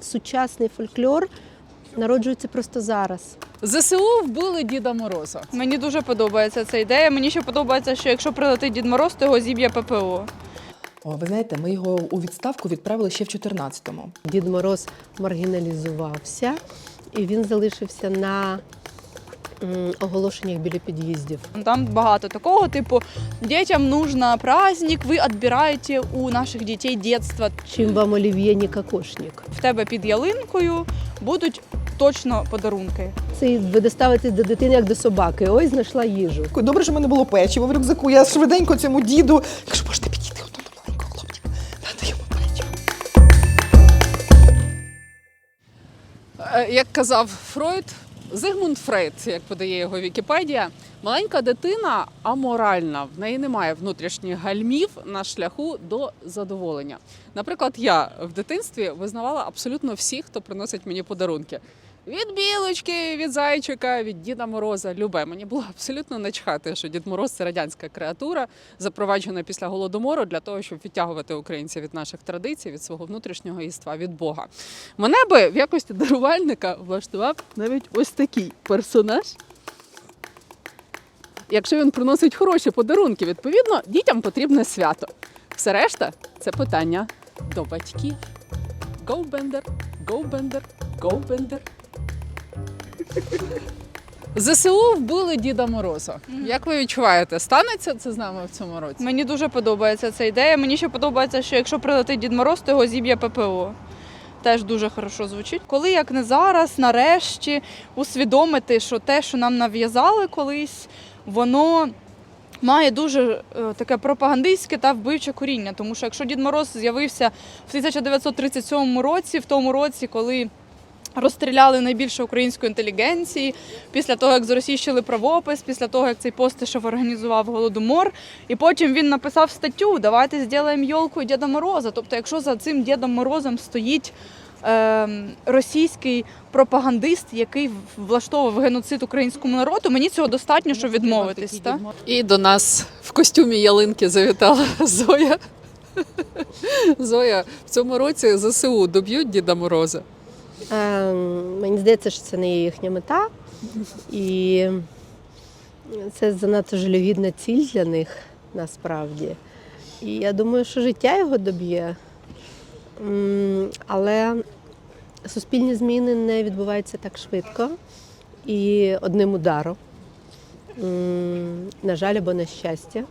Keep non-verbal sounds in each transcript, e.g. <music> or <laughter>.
Сучасний фольклор народжується просто зараз. ЗСУ вбили Діда Мороза. Мені дуже подобається ця ідея. Мені ще подобається, що якщо прилетить Дід Мороз, то його зіб'є ППО. О, ви знаєте, ми його у відставку відправили ще в 14-му. Дід Мороз маргіналізувався, і він залишився на оголошеннях біля під'їздів. Там багато такого, типу, дітям нужно праздник, ви відбираєте у наших дітей дитинство. Чим вам олів'є ні кокошник. В тебе під ялинкою будуть точно подарунки. Це ви доставитесь до дитини як до собаки. Ой, знайшла їжу. Добре, що в мене було печиво в рюкзаку. Я швиденько цьому діду. Якщо можете підійти до маленького хлопчика, дати йому печиво. Е, Як казав Фройд, Зигмунд Фрейд, як подає його Вікіпедія, маленька дитина аморальна, в неї немає внутрішніх гальмів на шляху до задоволення. Наприклад, я в дитинстві визнавала абсолютно всіх, хто приносить мені подарунки. Від білочки, від зайчика, від Діда Мороза, любе. Мені було абсолютно начхати, що Дід Мороз це радянська креатура, запроваджена після голодомору для того, щоб відтягувати українців від наших традицій, від свого внутрішнього єства, від Бога. Мене би в якості дарувальника влаштував навіть ось такий персонаж. Якщо він приносить хороші подарунки, відповідно, дітям потрібне свято. Все решта це питання до батьків. Go Bender, go Bender, go Bender. ЗСУ вбили Діда Мороза. Як ви відчуваєте, станеться це з нами в цьому році? Мені дуже подобається ця ідея. Мені ще подобається, що якщо прилетить Дід Мороз, то його зіб'є ППО. Теж дуже хорошо звучить. Коли як не зараз, нарешті усвідомити, що те, що нам нав'язали колись, воно має дуже е, таке пропагандистське та вбивче коріння. Тому що якщо Дід Мороз з'явився в 1937 році, в тому році, коли розстріляли найбільше української інтелігенції, після того, як зросійщили правопис, після того, як цей постишев організував голодомор, і потім він написав статтю Давайте зробимо йолку Діда Мороза. Тобто, якщо за цим Дідом Морозом стоїть е, російський пропагандист, який влаштовував геноцид українському народу, мені цього достатньо, щоб відмовитись. Та? І до нас в костюмі ялинки завітала Зоя. <laughs> Зоя, в цьому році ЗСУ доб'ють Діда Мороза. Е, мені здається, що це не є їхня мета. І це занадто жалюгідна ціль для них насправді. І я думаю, що життя його доб'є. Але суспільні зміни не відбуваються так швидко і одним ударом. На жаль, або на щастя.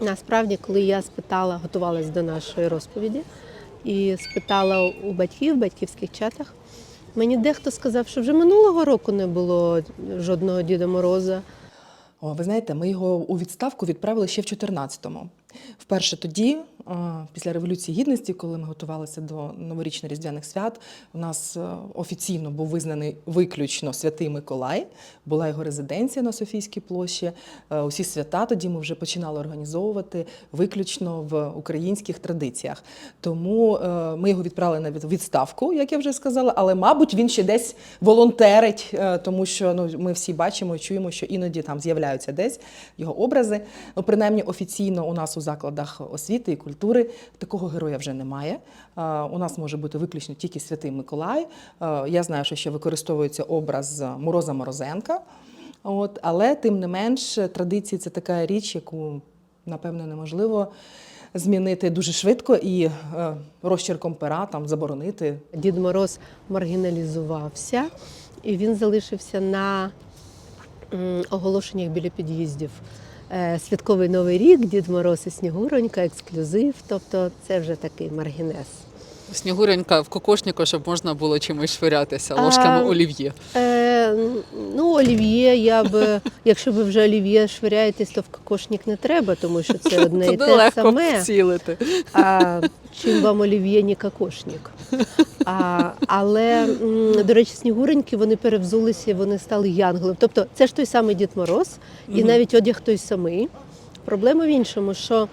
Насправді, коли я спитала, готувалась до нашої розповіді і спитала у батьків в батьківських чатах, мені дехто сказав, що вже минулого року не було жодного Діда Мороза. О, ви знаєте, ми його у відставку відправили ще в 14-му. Вперше тоді, після Революції Гідності, коли ми готувалися до новорічно-різдвяних свят, у нас е, офіційно був визнаний виключно святий Миколай, була його резиденція на Софійській площі. Е, Усі свята тоді ми вже починали організовувати виключно в українських традиціях. Тому е, ми його відправили на відставку, як я вже сказала, але, мабуть, він ще десь волонтерить, е, тому що ну, ми всі бачимо і чуємо, що іноді там з'являються десь його образи. Ну, принаймні офіційно у нас у закладах освіти і культури такого героя вже немає. У нас може бути виключно тільки святий Миколай. Я знаю, що ще використовується образ Мороза Морозенка. От, але тим не менш, традиції це така річ, яку напевно неможливо змінити дуже швидко і е, розчерком пера там заборонити. Дід Мороз маргіналізувався, і він залишився на м, оголошеннях біля під'їздів. Е, Святковий Новий рік, Дід Мороз і Снігуронька, ексклюзив. Тобто це вже такий маргінес. Снігуренька в кокошнику, щоб можна було чимось швирятися, А, ложками олів'є. Е, ну, олів'є, я б, <laughs> якщо ви вже олів'є швиряєтесь, то в кокошник не треба, тому що це <laughs> одне і те легко саме. вцілити. А, чим вам олів'є, ні кокошник. А, але, до речі, снігуреньки вони перевзулися, вони стали янголом. Тобто це ж той самий Дід Мороз, і навіть одяг той самий. Проблема в іншому, що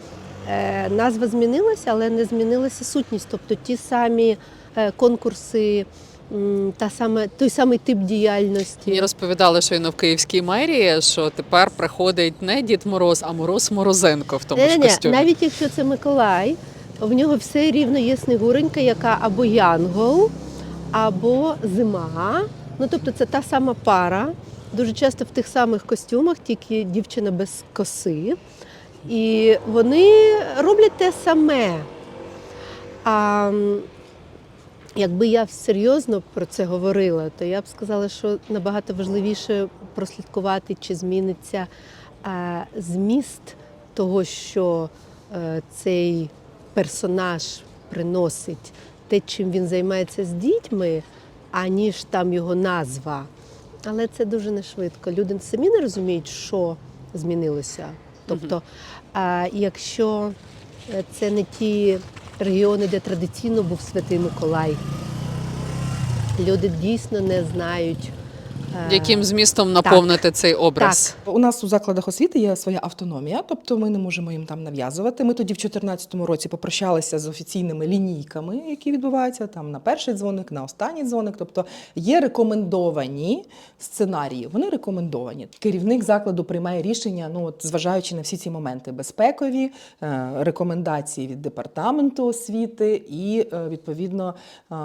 е, назва змінилася, але не змінилася сутність. Тобто ті самі е, конкурси, м, та саме, той самий тип діяльності. Мені розповідали, що в Київській мерії, що тепер приходить не Дід Мороз, а Мороз Морозенко в тому ж Ні-ні-ні, костюмі. навіть якщо це Миколай, в нього все рівно є снігуренька, яка або янгол, або зима. Ну, тобто це та сама пара. Дуже часто в тих самих костюмах, тільки дівчина без коси. І вони роблять те саме. А якби я серйозно про це говорила, то я б сказала, що набагато важливіше прослідкувати, чи зміниться е, зміст того, що е, цей персонаж приносить, те, чим він займається з дітьми, аніж там його назва. Але це дуже не швидко. Люди самі не розуміють, що змінилося. Тобто, а, якщо е, це не ті регіони, де традиційно був Святий Миколай, люди дійсно не знають. Е, Яким змістом наповнити цей образ? У нас у закладах освіти є своя автономія, тобто ми не можемо їм там нав'язувати. Ми тоді в 2014 році попрощалися з офіційними лінійками, які відбуваються там на перший дзвоник, на останній дзвоник. Тобто є рекомендовані сценарії. Вони рекомендовані. Керівник закладу приймає рішення, ну от зважаючи на всі ці моменти безпекові, е, рекомендації від департаменту освіти і е, відповідно е,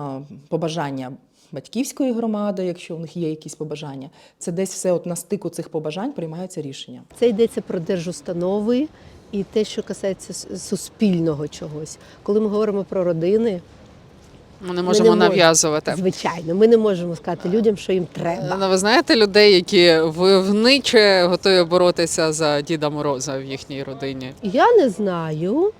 побажання батьківської громади, якщо в них є якісь побажання. Це десь все от на стику цих побажань приймаються рішення. Це йдеться про держустанови і те, що касається суспільного чогось. Коли ми говоримо про родини, Ми не можемо можемо. нав'язувати. звичайно, ми не можемо сказати людям, що їм треба. Ну, ви знаєте людей, які войовниче готові боротися за Діда Мороза в їхній родині? Я не знаю,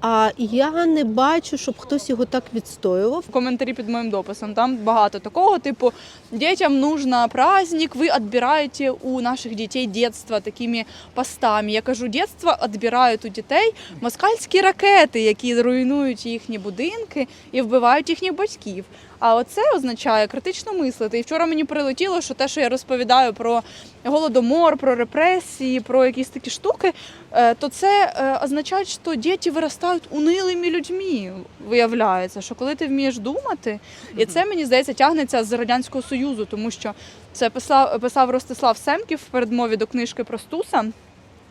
а я не бачу, щоб хтось його так відстоював. коментарі під моїм дописом. Там багато такого, типу, дітям нужно праздник, ви відбираєте у наших дітей дитинство такими постами. Я кажу, дитинство відбирають у дітей москальські ракети, які руйнують їхні будинки і вбивають їхніх батьків. А оце означає критично мислити. І вчора мені прилетіло, що те, що я розповідаю про голодомор, про репресії, про якісь такі штуки, е, то це е, означає, що діти виростають унилими людьми. Виявляється, що коли ти вмієш думати, і це мені здається тягнеться з радянського союзу, тому що це писав, писав Ростислав Семків в передмові до книжки про Стуса.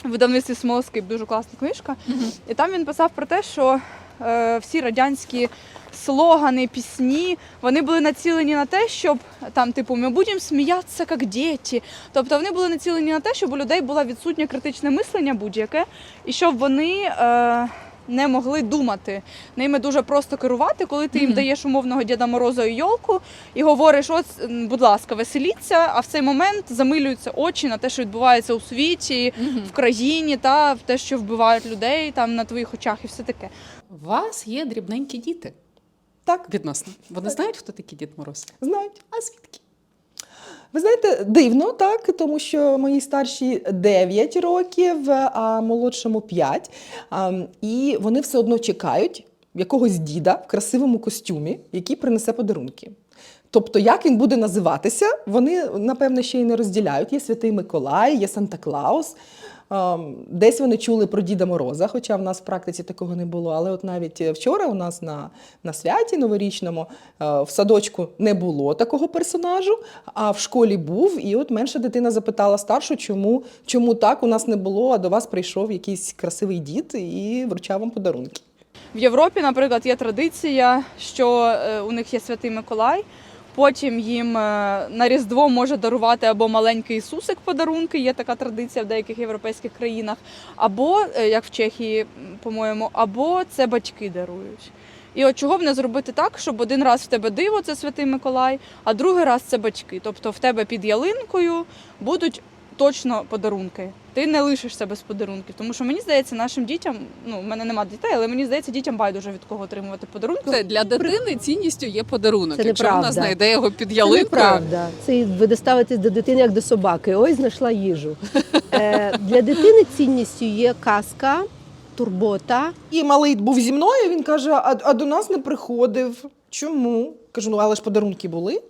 В видавництві Смолоскип дуже класна книжка. І там він писав про те, що всі радянські слогани, пісні, вони були націлені на те, щоб там, типу, ми будемо сміятися як діти. Тобто вони були націлені на те, щоб у людей було відсутнє критичне мислення будь-яке, і щоб вони. Е, не могли думати. Ними дуже просто керувати, коли ти їм даєш умовного Діда Мороза і йолку і говориш, от, будь ласка, веселіться, а в цей момент замилюються очі на те, що відбувається у світі, в країні, та в те, що вбивають людей там на твоїх очах, і все таке. У вас є дрібненькі діти Так, відносно. Вони знають, хто такий Дід Мороз? знають. А звідки? Ви знаєте, дивно, так, тому що мої старші 9 років, а молодшому 5. А, І вони все одно чекають якогось діда в красивому костюмі, який принесе подарунки. Тобто, як він буде називатися, вони, напевне, ще й не розділяють. Є Святий Миколай, є Санта Клаус. Десь вони чули про Діда Мороза, хоча в нас в практиці такого не було. Але от навіть вчора у нас на, на святі новорічному е, в садочку не було такого персонажу, а в школі був. І от менша дитина запитала старшу, чому, чому так у нас не було, а до вас прийшов якийсь красивий дід і вручав вам подарунки. В Європі, наприклад, є традиція, що е, у них є святий Миколай. Потім їм е, на Різдво може дарувати або маленький Ісусик подарунки, є така традиція в деяких європейських країнах, або, е, як в Чехії, по-моєму, або це батьки дарують. І от чого б не зробити так, щоб один раз в тебе диво, це святий Миколай, а другий раз це батьки. Тобто в тебе під ялинкою будуть точно подарунки. Ти не лишишся без подарунків. Тому що мені здається, нашим дітям, ну в мене нема дітей, але мені здається, дітям байдуже від кого отримувати подарунки. Це для дитини цінністю є подарунок. Це Якщо вона знайде його під Це ялинкою, неправда. Це ви доставитесь до дитини як до собаки. Ой, знайшла їжу. Е, для дитини цінністю є казка, турбота. І малий був зі мною, він каже: а, а до нас не приходив. Чому? Кажу, ну але ж подарунки були?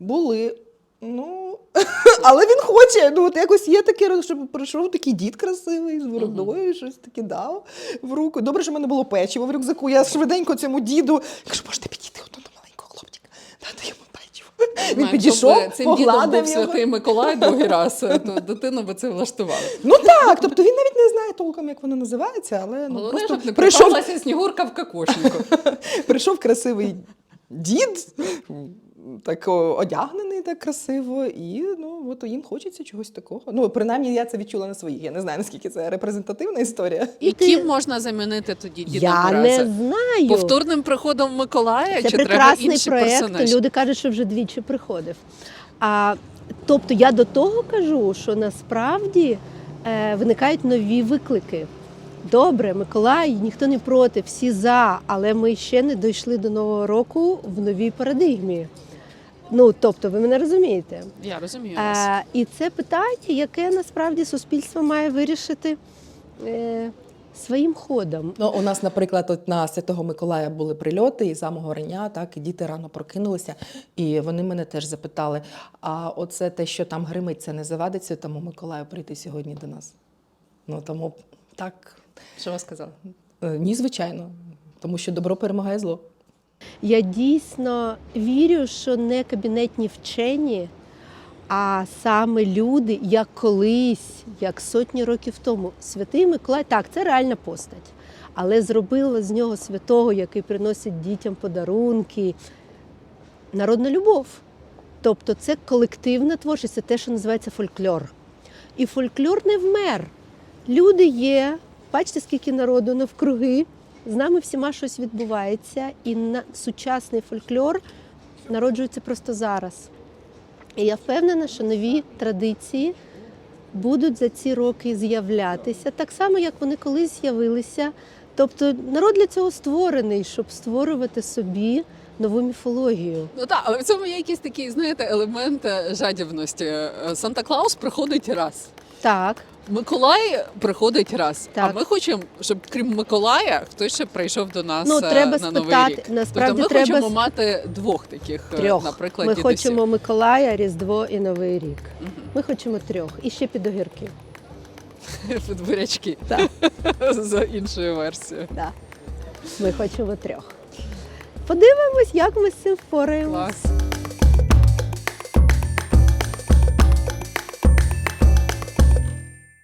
Були. Ну, <laughs> але він хоче. Ну, от якось є таке, щоб прийшов такий дід красивий з бородою, щось таке дав в руку. Добре, що в мене було печиво в рюкзаку. Я швиденько цьому діду кажу, можете підійти до маленького хлопчика, дати йому печиво. Він підійшов, цим дідом погладив був його. святий Миколай другий раз, то дитину би це влаштувало. Ну так, тобто він навіть не знає толком, як воно називається, але ну, Головне, просто щоб не прийшов, снігурка в кокошнику. <laughs> прийшов красивий дід, так одягнений так красиво, і ну от їм хочеться чогось такого. Ну, принаймні, я це відчула на своїх. Я не знаю, наскільки це репрезентативна історія. І ти- ким можна замінити тоді Діда Я Мороза? не знаю. Повторним приходом Миколая Це чи треба прекрасний інші проєкт. персонажі? Люди кажуть, що вже двічі приходив. А, тобто я до того кажу, що насправді е, виникають нові виклики. Добре, Миколай, ніхто не проти, всі за, але ми ще не дійшли до Нового року в новій парадигмі. Ну, тобто, ви мене розумієте. Я розумію вас. Е, і це питання, яке насправді суспільство має вирішити е, своїм ходом. Ну, у нас, наприклад, от на Святого Миколая були прильоти і самого рання, так, і діти рано прокинулися. І вони мене теж запитали: а оце те, що там гримить, це не завадиться тому Миколаю прийти сьогодні до нас. Ну тому так, Що ви сказали? е, ні, звичайно, тому що добро перемагає зло. Я дійсно вірю, що не кабінетні вчені, а саме люди, як колись, як сотні років тому. Святий Миколай, так, це реальна постать, але зробила з нього святого, який приносить дітям подарунки, народна любов. Тобто це колективна творчість, це те, що називається фольклор. І фольклор не вмер. Люди є, бачите, скільки народу навкруги. З нами всіма щось відбувається, і на сучасний фольклор народжується просто зараз. І я впевнена, що нові традиції будуть за ці роки з'являтися, так само, як вони колись з'явилися. Тобто народ для цього створений, щоб створювати собі нову міфологію. Ну так, але в цьому є якийсь такий, знаєте, елемент е, жадібності. Е, Санта Клаус приходить раз. Так, Миколай приходить раз. Так. А ми хочемо, щоб крім Миколая, хтось ще прийшов до нас Ну, е, треба на новий спитати. рік. Насправді тобто ми треба хочемо мати двох таких, е, трьох. наприклад, Ми дідусів. хочемо Миколая, Різдво і Новий рік. Мгм. Ми хочемо трьох. І ще підогірки. <laughs> бурячки Так. <laughs> за іншою версією. Да. Ми хочемо трьох. Подивимось, як ми з цим впораємось. Клас.